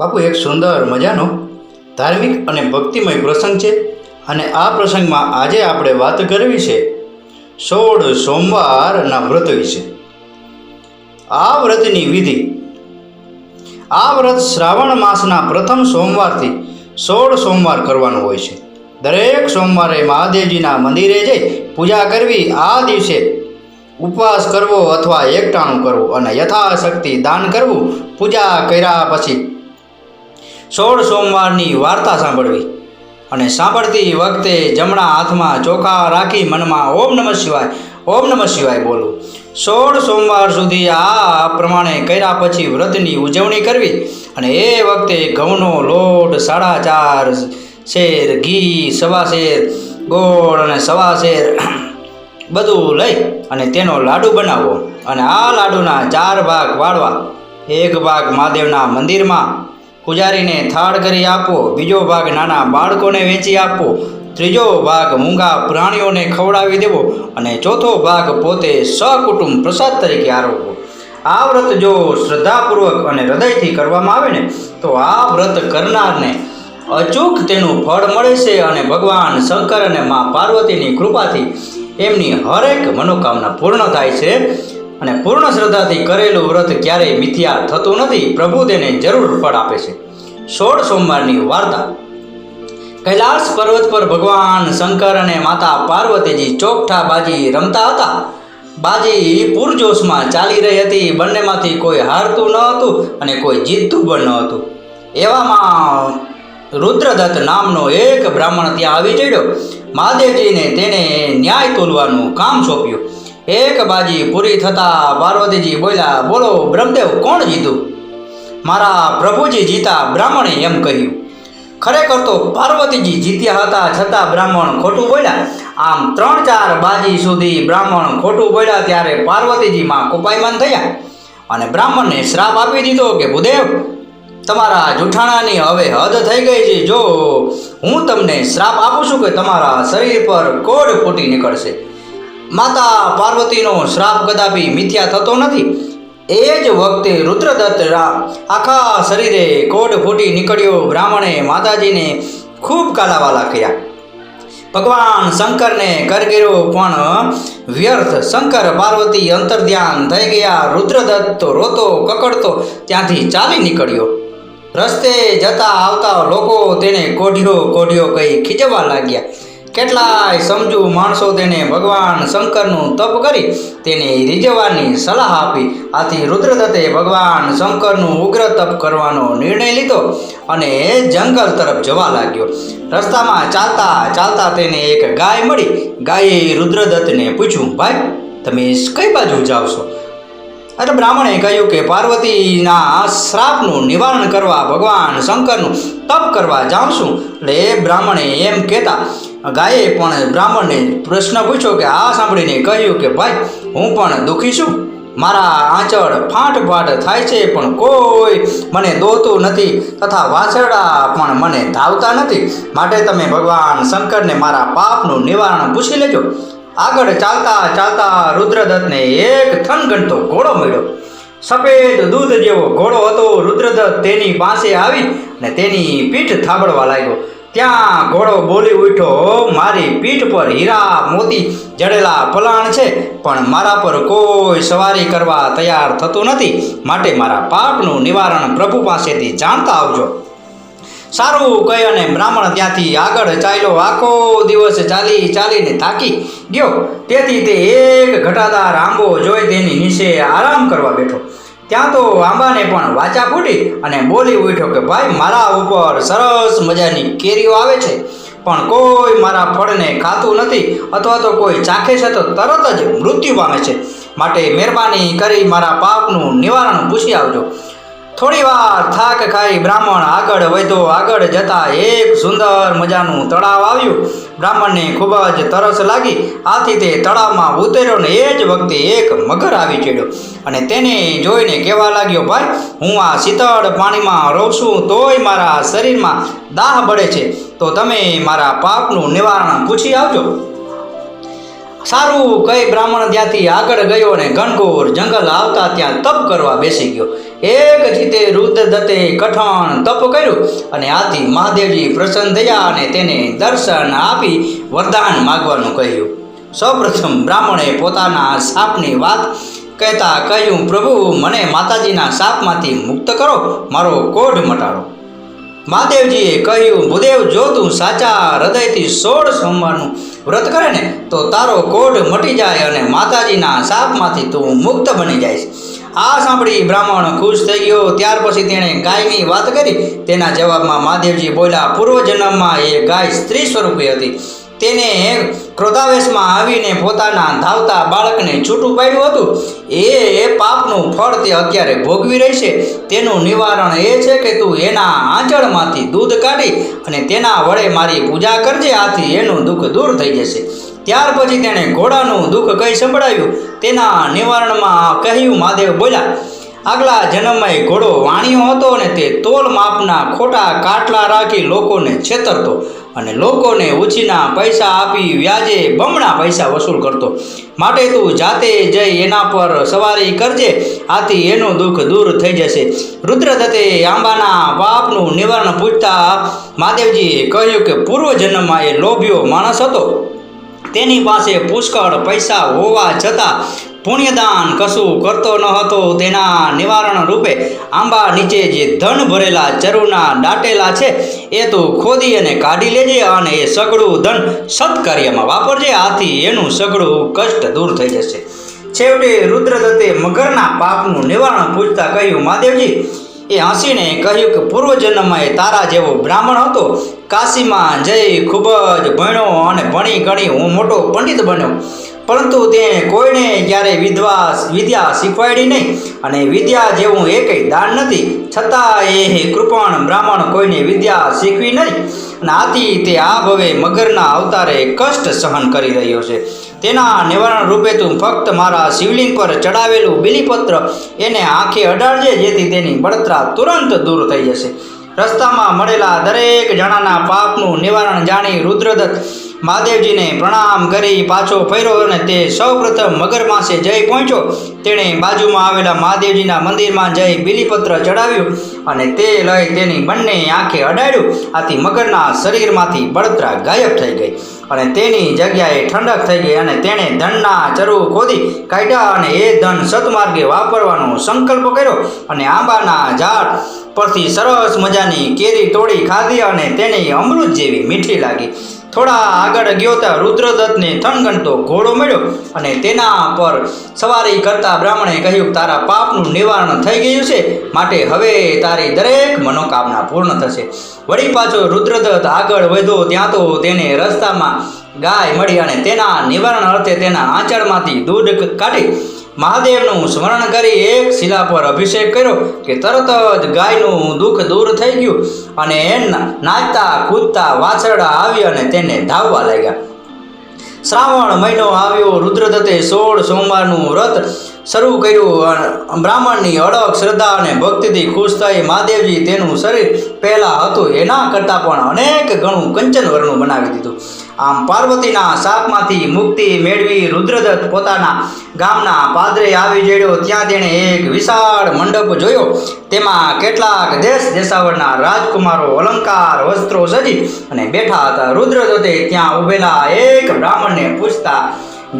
બાપુ, એક સુંદર મજાનો ધાર્મિક અને ભક્તિમય પ્રસંગ છે અને આ પ્રસંગમાં આજે આપણે વાત કરવી છે સોળ સોમવારના વ્રત વિશે. આ વ્રતની વિધિ. આ વ્રત શ્રાવણ માસના પ્રથમ સોમવારથી સોળ સોમવાર કરવાનું હોય છે. દરેક સોમવારે મહાદેવજીના મંદિરે જઈ પૂજા કરવી આ દિવસે ઉપવાસ કરવો અથવા એકટાણું કરવું અને યથાશક્તિ દાન કરવું પૂજા કર્યા પછી સોળ સોમવારની વાર્તા સાંભળવી. અને સાંભળતી વખતે જમણા હાથમાં ચોખા રાખી મનમાં ઓમ નમઃ શિવાય, ઓમ નમઃ શિવાય બોલવું સોળ સોમવાર સુધી આ પ્રમાણે કર્યા પછી વ્રતની ઉજવણી કરવી અને એ વખતે ઘઉંનો લોટ, સાડા ચાર શેર, ઘી, સવા શેર, ગોળ અને સવા શેર બધું લઈ અને તેનો લાડુ બનાવવો. અને આ લાડુના ચાર ભાગ વાળવા. એક ભાગ મહાદેવના મંદિરમાં પૂજારીને થાળ કરી આપો, બીજો ભાગ નાના બાળકોને વેચી આપો, ત્રીજો ભાગ મૂંગા પ્રાણીઓને ખવડાવી દેવો અને ચોથો ભાગ પોતે સકુટુંબ પ્રસાદ તરીકે આરોગવો આ વ્રત જો શ્રદ્ધાપૂર્વક અને હૃદયથી કરવામાં આવે ને, તો આ વ્રત કરનારને અચૂક તેનું ફળ મળે છે અને ભગવાન શંકર અને મા પાર્વતીની કૃપાથી એમની હરેક મનોકામના પૂર્ણ થાય છે. અને પૂર્ણ શ્રદ્ધાથી કરેલું વ્રત ક્યારેય મિથ્યા થતું નથી. પ્રભુ તેને જરૂર ફળ આપે છે. સોળ સોમવારની વાર્તા. કૈલાસ પર્વત પર ભગવાન શંકર અને માતા પાર્વતીજી ચોકઠા બાજી રમતા હતા. બાજી પૂરજોશમાં ચાલી રહી હતી. બંનેમાંથી કોઈ હારતું ન હતું અને કોઈ જીતતું પણ ન હતું. એવામાં રુદ્રદત્ત નામનો એક બ્રાહ્મણ ત્યાં આવી ચડ્યો. મહાદેવજીને તેને ન્યાય તોલવાનું કામ સોંપ્યું. એક બાજી પૂરી થતાં પાર્વતીજી બોલ્યા, બોલો બ્રહ્મદેવ, કોણ જીતું? મારા પ્રભુજી જીતા બ્રાહ્મણે એમ કહ્યું. ખરેખર તો પાર્વતીજી જીત્યા હતા છતાં બ્રાહ્મણ ખોટું બોલ્યા. આમ ત્રણ ચાર બાજી સુધી બ્રાહ્મણ ખોટું બોલ્યા ત્યારે પાર્વતીજીમાં કુપાયમાન થયા અને બ્રાહ્મણને શ્રાપ આપી દીધો કે, ભૂદેવ, તમારા જૂઠાણાની હવે હદ થઈ ગઈ છે. જો હું તમને શ્રાપ આપું છું કે તમારા શરીર પર કોડ ફૂટી નીકળશે. માતા પાર્વતીનો શ્રાપ કદાપી મિથ્યા થતો નથી. એ જ વખતે રુદ્રદત્ત આખા શરીરે કોડ ફૂટી નીકળ્યો બ્રાહ્મણે માતાજીને ખૂબ કાલાવા લાખ્યા ભગવાન શંકરને કરગીરો પણ વ્યર્થ શંકર પાર્વતી અંતર્ધ્યાન થઈ ગયા. રુદ્રદત્ત રોતો કકડતો ત્યાંથી ચાલી નીકળ્યો. રસ્તે જતા આવતા લોકો તેને કોઢ્યો કોઢ્યો કહી ખીજવા લાગ્યા. કેટલાય સમજુ માણસો તેને ભગવાન શંકરનું તપ કરી તેને રીઝવવાની સલાહ આપી. આથી રુદ્રદત્તે ભગવાન શંકરનું ઉગ્ર તપ કરવાનો નિર્ણય લીધો અને જંગલ તરફ જવા લાગ્યો. રસ્તામાં ચાલતા ચાલતા તેને એક ગાય મળી. ગાયે રુદ્રદત્તને પૂછ્યું, ભાઈ, તમે કઈ બાજુ જાવ છો? એટલે બ્રાહ્મણે કહ્યું કે પાર્વતીના શ્રાપનું નિવારણ કરવા ભગવાન શંકરનું તપ કરવા જાઉં છું. એટલે એ બ્રાહ્મણે એમ કહેતા, ગાયે પણ બ્રાહ્મણને પ્રશ્ન પૂછ્યો કે આ સાંભળીને કહ્યું કે, ભાઈ, હું પણ દુઃખી છું. મારા આંચળ ફાંટ ફાટ થાય છે, પણ કોઈ મને દોતું નથી તથા વાછરડા પણ મને ધાવતા નથી. માટે તમે ભગવાન શંકરને મારા પાપનું નિવારણ પૂછી લેજો. આગળ ચાલતા ચાલતા રુદ્રદત્તને એક થનગણતો ઘોડો મળ્યો. સફેદ દૂધ જેવો ઘોડો હતો, રુદ્રદત્ત તેની પાસે આવી ને તેની પીઠ થાબડવા લાગ્યો. ત્યાં ઘોડો બોલી ઉઠ્યો, મારી પીઠ પર હીરા મોતી જડેલા પલાણ છે, પણ મારા પર કોઈ સવારી કરવા તૈયાર થતું નથી. માટે મારા પાપનું નિવારણ પ્રભુ પાસેથી જાણતા આવજો. સારું કહી અને બ્રાહ્મણ ત્યાંથી આગળ ચાલ્યો. આખો દિવસ ચાલી ચાલીને થાકી ગયો. તેથી તે એક ઘટાદાર આંબો જોઈ તેની નીચે આરામ કરવા બેઠો. ત્યાં તો આંબાને પણ વાચા ફૂટી અને બોલી ઉઠ્યો કે, ભાઈ, મારા ઉપર સરસ મજાની કેરીઓ આવે છે. પણ કોઈ મારા ફળને ખાતું નથી અથવા તો કોઈ ચાખે છે તો તરત જ મૃત્યુ પામે છે. માટે મહેરબાની કરી મારા પાપનું નિવારણ પૂછી આવજો. થોડી વાર થાક ખાઈ બ્રાહ્મણ આગળ વધ્યો આગળ જતા એક સુંદર મજાનું તળાવ આવ્યું. બ્રાહ્મણને ખૂબ જ તરસ લાગી. આથી તે તળાવમાં ઉતર્યો ને એ જ વખતે એક મગર આવી ચડ્યો. અને તેને જોઈને કહેવા લાગ્યો, ભાઈ, હું આ શીતળ પાણીમાં રહું છું તોય મારા શરીરમાં દાહ બળે છે. તો તમે મારા પાપનું નિવારણ પૂછી આવજો. સારું કઈ બ્રાહ્મણ ત્યાંથી આગળ ગયો અને ઘનઘોર જંગલ આવતા ત્યાં તપ કરવા બેસી ગયો. એક જીતે રુદ્રદત્તે કઠણ તપ કર્યું અને આથી મહાદેવજી પ્રસન્ન થયા અને તેને દર્શન આપી વરદાન માગવાનું કહ્યું. સૌપ્રથમ બ્રાહ્મણે પોતાના સાપની વાત કહેતા કહ્યું, પ્રભુ, મને માતાજીના સાપમાંથી મુક્ત કરો, મારો કોઢ મટાડો. મહાદેવજીએ કહ્યું, ભૂદેવ, જો તું સાચા હૃદયથી સોળ સોમવારનું વ્રત કરે ને, તો તારો કોઢ મટી જાય અને માતાજીના સાપમાંથી તું મુક્ત બની જઈશ આ સાંભળી, બ્રાહ્મણ ખુશ થઈ ગયો. ત્યાર પછી તેણે ગાયની વાત કરી. તેના જવાબમાં મહાદેવજી બોલ્યા, પૂર્વજન્મમાં એ ગાય સ્ત્રી સ્વરૂપી હતી. તેને ક્રોધાવેશમાં આવીને પોતાના ધાવતા બાળકને છૂટું પાડ્યું હતું. એ પાપનું ફળ તે અત્યારે ભોગવી રહી છે. તેનું નિવારણ એ છે કે તું એના આંચળમાંથી દૂધ કાઢી અને તેના વડે મારી પૂજા કરજે, આથી એનું દુઃખ દૂર થઈ જશે. ત્યાર પછી તેણે ઘોડાનું દુઃખ કહી સંભળાવ્યું તેના નિવારણમાં કહ્યું, મહાદેવ બોલ્યા આગલા જન્મમાં ઘોડો વાણિયો હતો અને તે તોલ માપના ખોટા કાટલા રાખી લોકોને છેતરતો અને લોકોને ઉછીના પૈસા આપી વ્યાજે બમણા પૈસા વસૂલ કરતો. માટે તું જાતે જઈ એના પર સવારી કરજે, આથી એનું દુઃખ દૂર થઈ જશે. રુદ્રદત્તે આંબાના પાપનું નિવારણ પૂછતા મહાદેવજીએ કહ્યું કે પૂર્વજન્મમાં એ લોભ્યો માણસ હતો. તેની પાસે પુષ્કળ પૈસા હોવા છતાં પુણ્યદાન કશું કરતો ન હતો. તેના નિવારણ રૂપે આંબા નીચે જે ધન ભરેલા ચરુના દાટેલા છે, એ તું ખોદી અને કાઢી લેજે અને એ સગડું ધન સત્કાર્યમાં વાપરજે. આથી એનું સગડું કષ્ટ દૂર થઈ જશે. છેવટે રુદ્રદત્તે મગરના પાપનું નિવારણ પૂછતા કહ્યું, મહાદેવજી એ હસીને કહ્યું કે પૂર્વજન્મમાં એ તારા જેવો બ્રાહ્મણ હતો. કાશીમાં જઈ ખૂબ જ ભણ્યો અને ભણી ગણી હું મોટો પંડિત બન્યો. પરંતુ તે કોઈને ક્યારેય વિધવા વિદ્યા શીખવાડી નહીં અને વિદ્યા જેવું એકેય દાન નથી. છતાં એ કૃપણ બ્રાહ્મણ કોઈને વિદ્યા શીખવી નહીં. અને આથી તે આ ભવે મગરના અવતારે કષ્ટ સહન કરી રહ્યો છે. તેના નિવારણ રૂપે તું ફક્ત મારા શિવલિંગ પર ચડાવેલું બિલીપત્ર એને આંખે અડાડજે, જેથી તેની બળતરા તુરંત દૂર થઈ જશે. રસ્તામાં મળેલા દરેક જણાના પાપનું નિવારણ જાણી રુદ્રદત્ત મહાદેવજીને પ્રણામ કરી પાછો ફર્યો અને તે સૌપ્રથમ મગર માસે જઈ પહોંચ્યો. તેણે બાજુમાં આવેલા મહાદેવજીના મંદિરમાં જઈ બિલીપત્ર ચડાવ્યું અને તે લઈ તેની બંને આંખે અડાડ્યું. આથી મગરના શરીરમાંથી બળતરા ગાયબ થઈ ગઈ અને તેની જગ્યાએ ઠંડક થઈ ગઈ અને તેણે ધનના ચરુ ખોદી કાઢ્યા અને એ ધન સતમાર્ગે વાપરવાનો સંકલ્પ કર્યો અને આંબાના ઝાડ પરથી સરસ મજાની કેરી તોડી ખાધી અને તેની અમૃત જેવી મીઠી લાગી. થોડા આગળ ગયો ત્યાં રુદ્રદત્તને થનગણતો ઘોડો મળ્યો અને તેના પર સવારી કરતા બ્રાહ્મણે કહ્યું, તારા પાપનું નિવારણ થઈ ગયું છે, માટે હવે તારી દરેક મનોકામના પૂર્ણ થશે. વળી પાછો રુદ્રદત્ત આગળ વધ્યો, ત્યાં તો તેને રસ્તામાં ગાય મળી અને તેના નિવારણ અર્થે તેના આંચળમાંથી દૂધ કાઢી મહાદેવનું સ્મરણ કરી એક શિલા પર અભિષેક કર્યો કે તરત જ ગાયનું દુઃખ દૂર થઈ ગયું અને એના નાચતા, કૂદતા, વાછરડા આવી અને તેને ધાવવા લાગ્યા. શ્રાવણ મહિનો આવ્યો, રુદ્રદત્તે સોળ સોમવારનું વ્રત શરૂ કર્યું બ્રાહ્મણની અડગ શ્રદ્ધા અને ભક્તિથી ખુશ થઈ મહાદેવજી તેનું શરીર પહેલાં હતું. એના કરતાં પણ અનેક ગણું કંચન વર્ણનું બનાવી દીધું. આમ પાર્વતીના શાપમાંથી મુક્તિ મેળવી રુદ્રદત્ત પોતાના ગામના પાદરે આવી જડ્યો. ત્યાં તેણે એક વિશાળ મંડપ જોયો. તેમાં કેટલાક દેશ દેશાવરના રાજકુમારો, અલંકાર, વસ્ત્રો સજી અને બેઠા હતા. રુદ્રદત્તે ત્યાં ઊભેલા એક બ્રાહ્મણને પૂછતા,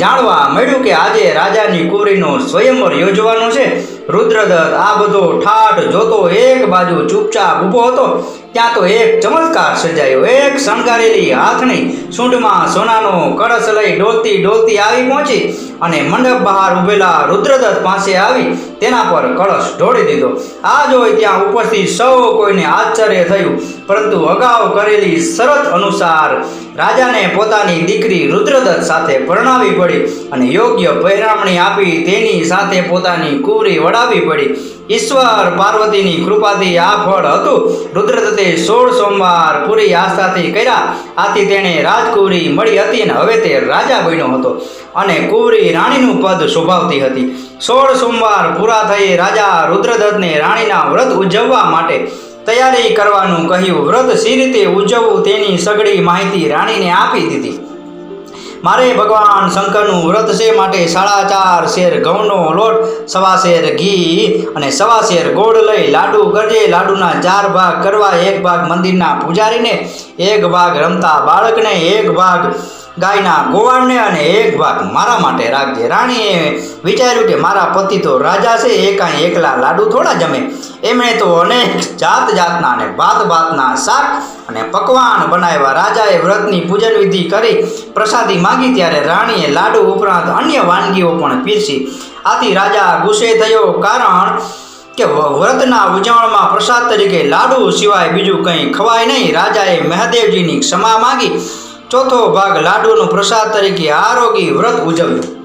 જાણવા મળ્યું કે આજે રાજાની કુંવરીનું સ્વયંવર યોજવાનો છે? રુદ્રદત્ત આ બધો ઠાઠ જોતો એક બાજુ ચૂપચાપ ઊભો હતો. ત્યાં તો એક ચમત્કાર સર્જાયો. એક શણગારેલી હાથની સૂંઢમાં સોનાનો કળશ લઈ ડોલતી ડોલતી આવી પહોંચી અને મંડપ બહાર ઊભેલા રુદ્રદત્ત પાસે આવી તેના પર કળશ ઢોળી દીધો. આ જોઈ ત્યાં ઉપરથી સૌ કોઈને આશ્ચર્ય થયું. પરંતુ અગાઉ કરેલી શરત અનુસાર રાજાને પોતાની દીકરી રુદ્રદત્ત સાથે પરણાવી પડી અને યોગ્ય પહેરામણી આપી તેની સાથે પોતાની કુવરી વડાવી પડી. ઈશ્વર પાર્વતીની કૃપાથી આ ફળ હતું. રુદ્રદત્તે સોળ સોમવાર પૂરી આસ્થાથી કર્યા. આથી તેણે રાજકુંવરી મળી હતી અને હવે તે રાજા બન્યો હતો. અને કુંવરી રાણીનું પદ શોભાવતી હતી. સોળ સોમવાર પૂરા થઈ રાજા રુદ્રદત્તને રાણીના વ્રત ઉજવવા માટે તૈયારી કરવાનું કહ્યું. વ્રત સી રીતે ઉજવવું તેની સગડી માહિતી રાણીને આપી દીધી. મારે ભગવાન શંકરનું વ્રત છે માટે સાડા ચાર શેર ઘઉંનો લોટ, સવા શેર ઘી અને સવા શેર ગોળ લઈ લાડુ કરજે. લાડુના ચાર ભાગ કરવા, એક ભાગ મંદિરના પૂજારીને, એક ભાગ રમતા બાળકને, એક ભાગ ગાયના ગોવાળને અને એક ભાગ મારા માટે રાખજે. રાણીએ વિચાર્યું કે મારા પતિ તો રાજા છે, એ કાંઈ એકલા લાડુ થોડા જમે. એમણે તો અનેક જાત જાતના અને ભાત ભાતના શાક અને પકવાન બનાવ્યા. રાજાએ વ્રતની પૂજન વિધિ કરી પ્રસાદી માગી ત્યારે રાણીએ લાડુ ઉપરાંત અન્ય વાનગીઓ પણ પીરસી. આથી રાજા ગુસ્સે થયો કારણ કે વ્રતના ઉજવણમાં પ્રસાદ તરીકે લાડુ સિવાય બીજું કંઈ ખવાય નહીં. રાજાએ મહાદેવજીની ક્ષમા માગી. ચોથો ભાગ લાડુનો પ્રસાદ તરીકે આરોગી વ્રત ઉજવ્યું.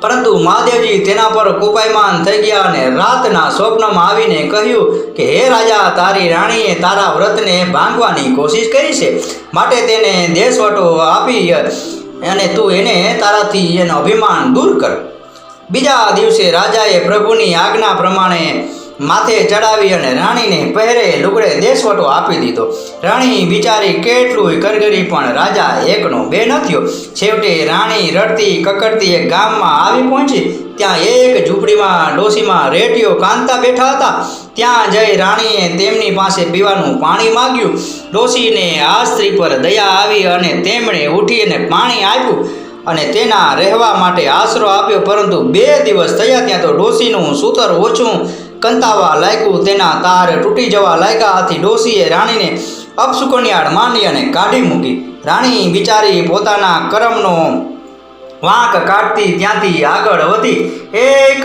પરંતુ મહાદેવજી તેના પર કોપાયમાન થઈ ગયા અને રાતના સ્વપ્નમાં આવીને કહ્યું કે, હે રાજા, તારી રાણીએ તારા વ્રતને ભાંગવાની કોશિશ કરી છે. માટે તેને દેશવટો આપી અને તું એને તારાથી એનો અભિમાન દૂર કર. બીજા દિવસે રાજાએ પ્રભુની આજ્ઞા પ્રમાણે માથે ચડાવી અને રાણીને પહેરે લુગડે દેશવટો આપી દીધો. રાણી બિચારી કેટલું કરગરી, પણ રાજા એકનો બે ન થયો. છેવટે રાણી રડતી કકડતી એક ગામમાં આવી પહોંચી. ત્યાં એક ઝૂંપડીમાં ડોશીમાં રેટીઓ કાંતા બેઠા હતા. ત્યાં જઈ રાણીએ તેમની પાસે પીવાનું પાણી માગ્યું. ડોશીને આ સ્ત્રી પર દયા આવી અને તેમણે ઉઠીને પાણી આપ્યું અને તેના રહેવા માટે આશરો આપ્યો. પરંતુ બે દિવસ થયા ત્યાં તો ડોશીનું સૂતર ઓછું કંતાવા લાગ્યું, તેના તાર તૂટી જવા લાગ્યા આથી ડોશીએ રાણીને અપસુકન્યાળ માની અને કાઢી મૂકી. રાણી બિચારી પોતાના કરમનો વાંક કાઢતી ત્યાંથી આગળ વધી. એક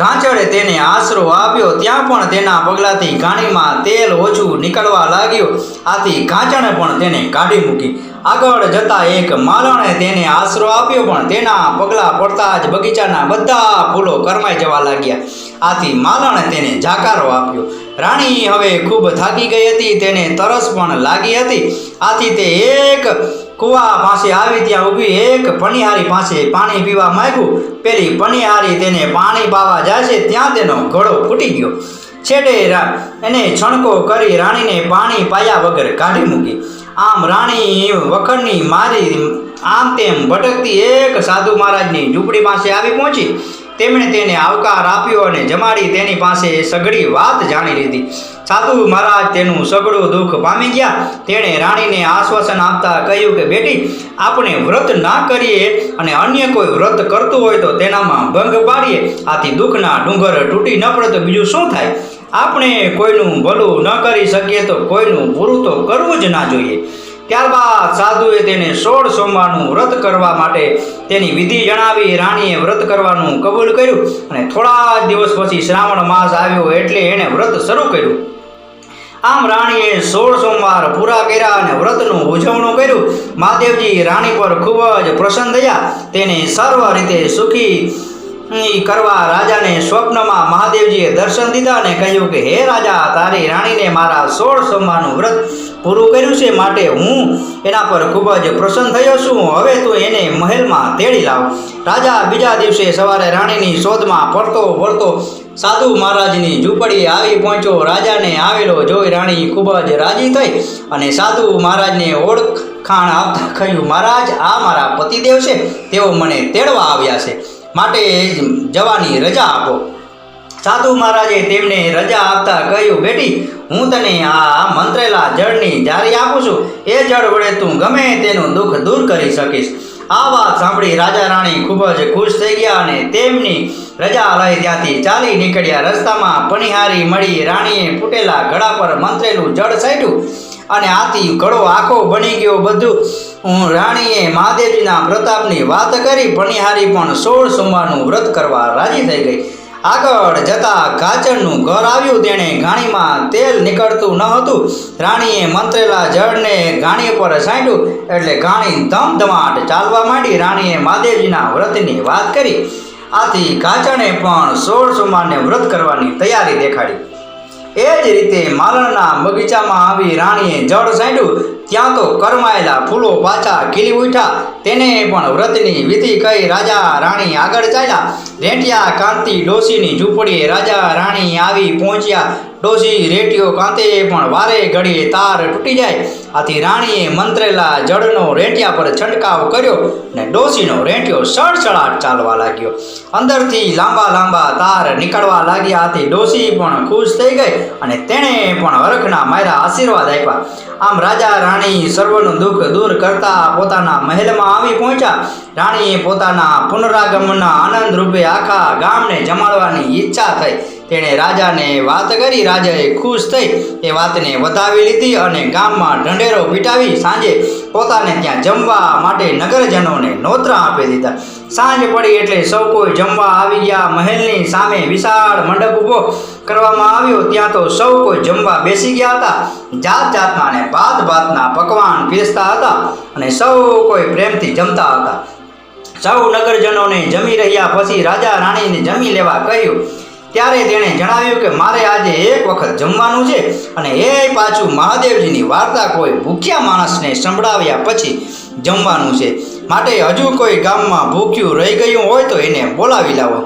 ઘાંચળે તેને આશરો આપ્યો, ત્યાં પણ તેના પગલાથી ઘાણીમાં તેલ ઓછું નીકળવા લાગ્યું. આથી ઘાંચણે પણ તેને કાઢી મૂકી. આગળ જતા એક માલણે તેને આશરો આપ્યો, પણ તેના પગલાં પડતા જ બગીચાના બધા ફૂલો કરમાઈ જવા લાગ્યા. આથી માલણે તેને જાકારો આપ્યો. રાણી હવે ખૂબ થાકી ગઈ હતી, તેને તરસ પણ લાગી હતી. આથી તે એક કુવા પાસે આવી ત્યાં ઊભી, એક પનિહારી પાસે પાણી પીવા માંગ્યું. પેલી પનિહારી તેને પાણી પાવા જાય છે, ત્યાં તેનો ઘડો ફૂટી ગયો. છેડે એને છણકો કરી રાણીને પાણી પાયા વગર કાઢી મૂકી. આમ રાણી વખરની મારી, આમ તેમ ભટકતી એક સાધુ મહારાજની ઝૂંપડી પાસે આવી પહોંચી. તેમણે તેને આવકાર આપ્યો અને જમાડી તેની પાસે સઘળી વાત જાણી લીધી. સાધુ મહારાજ તેનું સઘળું દુઃખ પામી ગયા. તેણે રાણીને આશ્વાસન આપતા કહ્યું કે, બેટી, આપણે વ્રત ના કરીએ અને અન્ય કોઈ વ્રત કરતું હોય તો તેનામાં ભંગ પાડીએ. આથી દુઃખના ડુંગર તૂટી ન પડે તો બીજું શું થાય? આપણે કોઈનું ભલું ન કરી શકીએ તો કોઈનું પૂરું તો કરવું જ ના જોઈએ. ત્યારબાદ સાધુએ તેને સોળ સોમવારનું વ્રત કરવા માટે તેની વિધિ જણાવી રાણીએ વ્રત કરવાનું કબૂલ કર્યું અને થોડા જ દિવસ પછી શ્રાવણ માસ આવ્યો એટલે એણે વ્રત શરૂ કર્યું. આમ રાણીએ સોળ સોમવાર પૂરા કર્યા અને વ્રતનું ઉજવણું કર્યું. મહાદેવજી રાણી પર ખૂબ જ પ્રસન્ન થયા. તેને સર્વ રીતે સુખી કરવા રાજાને સ્વપ્નમાં મહાદેવજીએ દર્શન દીધા અને કહ્યું કે, હે રાજા, તારી રાણીને મારા સોળ સોમવારનું વ્રત પૂરું કર્યું છે માટે હું એના પર ખૂબ જ પ્રસન્ન થયો છું. હવે તું એને મહેલમાં તેડી લાવ. રાજા બીજા દિવસે સવારે રાણીની શોધમાં ફરતો ફરતો સાધુ મહારાજની ઝૂંપડી આવી પહોંચ્યો. રાજાને આવેલો જોઈ રાણી ખૂબ જ રાજી થઈ અને સાધુ મહારાજને ઓળખાણ આપતા કહ્યું, મહારાજ, આ મારા પતિદેવ છે. તેઓ મને તેડવા આવ્યા છે. માટે જવાની રજા આપો. સાધુ મહારાજે તેમને રજા આપતા કહ્યું, બેટી, હું તને આ મંત્રેલા જળની જારી આપું છું. એ જળ વડે તું ગમે તેનું દુઃખ દૂર કરી શકીશ. આ વાત સાંભળી રાજા રાણી ખૂબ જ ખુશ થઈ ગયા અને તેમની રજા લઈ ત્યાંથી ચાલી નીકળ્યા. રસ્તામાં પનિહારી મળી રાણીએ ફૂટેલા ઘડા પર મંત્રેલું જળ છાંટ્યું અને આથી ઘડો આખો બની ગયો બધું. હું રાણીએ મહાદેવજીના પ્રતાપની વાત કરી. પનિહારી પણ સોળ સોમવારનું વ્રત કરવા રાજી થઈ ગઈ. આગળ જતા કાચરનું ઘર આવ્યું. તેણે ઘાણીમાં તેલ નીકળતું ન હતું. રાણીએ મંત્રેલા જળને ઘાણી પર છાંટ્યું એટલે ઘાણી ધમધમાટ ચાલવા માંડી. રાણીએ મહાદેવજીના વ્રતની વાત કરી. આથી કાચણે પણ સોળ સુમારને વ્રત કરવાની તૈયારી દેખાડી. એ જ રીતે માલણના બગીચામાં આવી રાણીએ જળ સાંડ્યું ત્યાં તો કરમાયેલા ફૂલો પાછા ખીલી ઉઠ્યા. તેને પણ વ્રતની વિધિ કહી રાજા રાણી આગળ ચાલ્યા. રેંટિયા, કાંતિ ડોસીની ઝૂંપડીએ રાજા રાણી આવી પહોંચ્યા. ડોસી રેટિયો કાંતે પણ વારે ઘડીએ તાર તૂટી જાય. આથી રાણીએ મંત્રેલા જળનો રેંટિયા પર છંટકાવ કર્યો ને ડોસીનો રેંટિયો સળસળાટ ચાલવા લાગ્યો. અંદરથી લાંબા લાંબા તાર નીકળવા લાગ્યા, આથી ડોસી પણ ખુશ થઈ ગઈ અને તેણે પણ હરખના માયરા આશીર્વાદ આપ્યા. આમ રાજા, રાણી સર્વનું દુઃખ દૂર કરતા પોતાના મહેલમાં આવી પહોંચ્યા. રાણીએ પોતાના પુનરાગમનના આનંદ રૂપે આખા ગામને જમાડવાની ઈચ્છા થઈ. તેણે રાજાને વાત કરી, રાજાએ ખુશ થઈ એ વાતને વધાવી લીધી અને ગામમાં ઢંઢેરો પીટાવી સાંજે પોતાને ત્યાં જમવા માટે નગરજનોને નોતરા આપી દીધા. સાંજ પડી એટલે સૌ કોઈ જમવા આવી ગયા. મહેલની સામે વિશાળ મંડપ ઊભો કરવામાં આવ્યો. ત્યાં તો સૌ કોઈ જમવા બેસી ગયા હતા. જાત જાતના અને ભાત ભાતના પકવાન પીરસતા હતા અને સૌ કોઈ પ્રેમથી જમતા હતા. સૌ નગરજનોને જમી રહ્યા પછી રાજા રાણીને જમી લેવા કહ્યું ત્યારે તેણે જણાવ્યું કે મારે આજે એક વખત જમવાનું છે અને એ પાછું મહાદેવજીની વાર્તા કોઈ ભૂખ્યા માણસને સંભળાવ્યા પછી જમવાનું છે. માટે હજુ કોઈ ગામમાં ભૂખ્યું રહી ગયું હોય તો એને બોલાવી લાવો.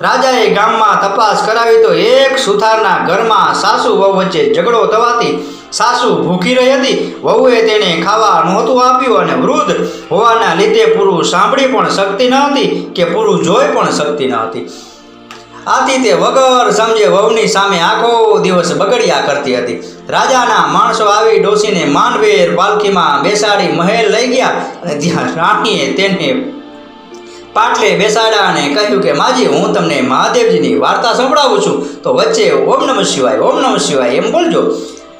રાજાએ ગામમાં તપાસ કરાવી તો એક સુથારના ઘરમાં સાસુ વહુ વચ્ચે ઝઘડો થવાથી સાસુ ભૂખી રહી હતી. વહુએ તેને ખાવા નહોતું આપ્યું અને વૃદ્ધ હોવાના લીધે પૂરું સાંભળી પણ શકતી ન હતી કે પૂરું જોઈ પણ શકતી ન હતી. આથી તે વગર સમજે વહુની સામે આખો દિવસ બગડ્યા કરતી હતી. રાજાના માણસો આવી ડોસીને માનવેર પાલખીમાં બેસાડી મહેલ લઈ ગયા અને ત્યાં રાણીએ તેને પાટલે બેસાડ્યા અને કહ્યું કે, માજી, હું તમને મહાદેવજીની વાર્તા સંભળાવું છું. તો વચ્ચે ઓમ નમઃ શિવાય, ઓમ નમઃ શિવાય એમ બોલજો.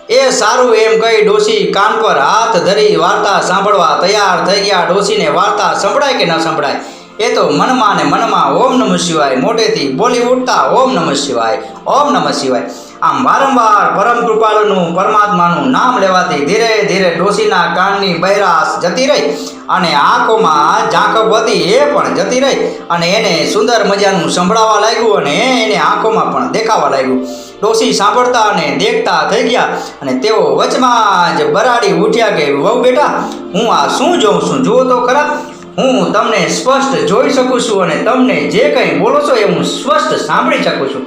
એ સારું એમ કહી ડોસી કાન પર હાથ ધરી વાર્તા સાંભળવા તૈયાર થઈ ગયા. ડોસીને વાર્તા સંભળાય કે ન સંભળાય? એ તો મનમાં ને મનમાં ઓમ નમઃ શિવાય, મોટેથી બોલી ઉઠતા ઓમ નમઃ શિવાય, ઓમ નમઃ શિવાય. આમ વારંવાર પરમ કૃપાળુનું પરમાત્માનું નામ લેવાથી ધીરે ધીરે ડોસીના કાનની બહેરાશ જતી રહી અને આંખોમાં ઝાંખપ હતી એ પણ જતી રહી અને એને સુંદર મજાનું સંભળાવા લાગ્યું અને એને આંખોમાં પણ દેખાવા લાગ્યું. ડોસી સાંભળતા અને દેખતા થઈ ગયા અને તેઓ વચમાં જ બરાડી ઉઠ્યા કે, વહુ બેટા, હું આ શું જોઉં છું? જુઓ તો ખરા હું તમને સ્પષ્ટ જોઈ શકું છું અને તમને જે કંઈ બોલો છો એ હું સ્પષ્ટ સાંભળી શકું છું.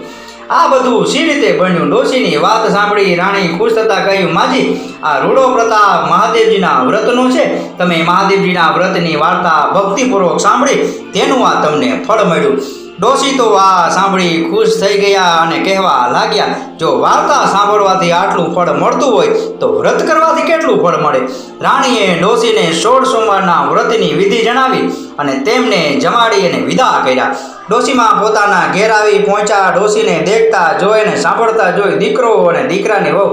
આ બધું સી રીતે બન્યું? ડોશીની વાત સાંભળી રાણી ખુશ થતા કહ્યું, માજી, આ રૂડો પ્રતાપ મહાદેવજીના વ્રતનો છે. તમે મહાદેવજીના વ્રતની વાર્તા ભક્તિપૂર્વક સાંભળી, તેનું આ તમને ફળ મળ્યું. ડોશી તો આ સાંભળી ખુશ થઈ ગયા અને કહેવા લાગ્યા, જો વાર્તા સાંભળવાથી આટલું ફળ મળતું હોય, તો વ્રત કરવાથી કેટલું ફળ મળે? રાણીએ ડોશીને સોળ સોમવારના વ્રતની વિધિ જણાવી અને તેમને જમાડી અને વિદા કર્યા. ડોશીમાં પોતાના ઘેર આવી પહોંચ્યા, ડોશીને દેખતા જોઈ અને સાંભળતા જોઈ દીકરો અને દીકરાની વહુ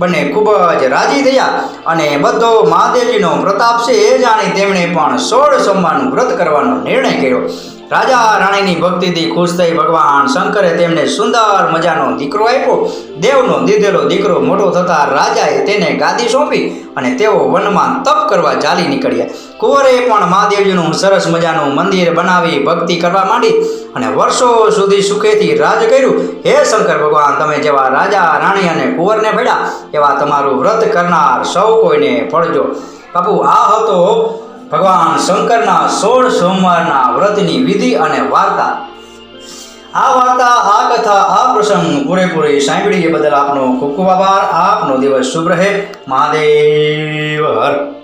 બંને ખૂબ જ રાજી થયા અને બધો મહાદેવજીનો પ્રતાપ છે એ જાણી તેમણે પણ સોળ સોમવારનું વ્રત કરવાનો નિર્ણય કર્યો. રાજા રાણીની ભક્તિથી ખુશ થઈ ભગવાન શંકરે તેમને સુંદર મજાનો દીકરો આપ્યો. દેવનો દીધેલો દીકરો મોટો થતા રાજાએ તેને ગાદી સોંપી અને તેઓ વનમાં તપ કરવા ચાલી નીકળ્યા. કુંવરે પણ મહાદેવજીનું સરસ મજાનું મંદિર બનાવી ભક્તિ કરવા માંડી અને વર્ષો સુધી સુખેથી રાજ કર્યું. હે શંકર ભગવાન, તમે જેવા રાજા, રાણી અને કુંવરને ભેળ્યા એવા તમારું વ્રત કરનાર સૌ કોઈને ફળજો બાપુ, આ હતો ભગવાન શંકરના સોળ સોમવારના વ્રતની વિધિ અને વાર્તા. આ વાર્તા, આ કથા, આ પ્રસંગ પૂરેપૂરી સાંભળી બદલ આપનો ખૂબ ખૂબ આભાર. આપનો દિવસ શુભ રહે. મહાદેવ હર.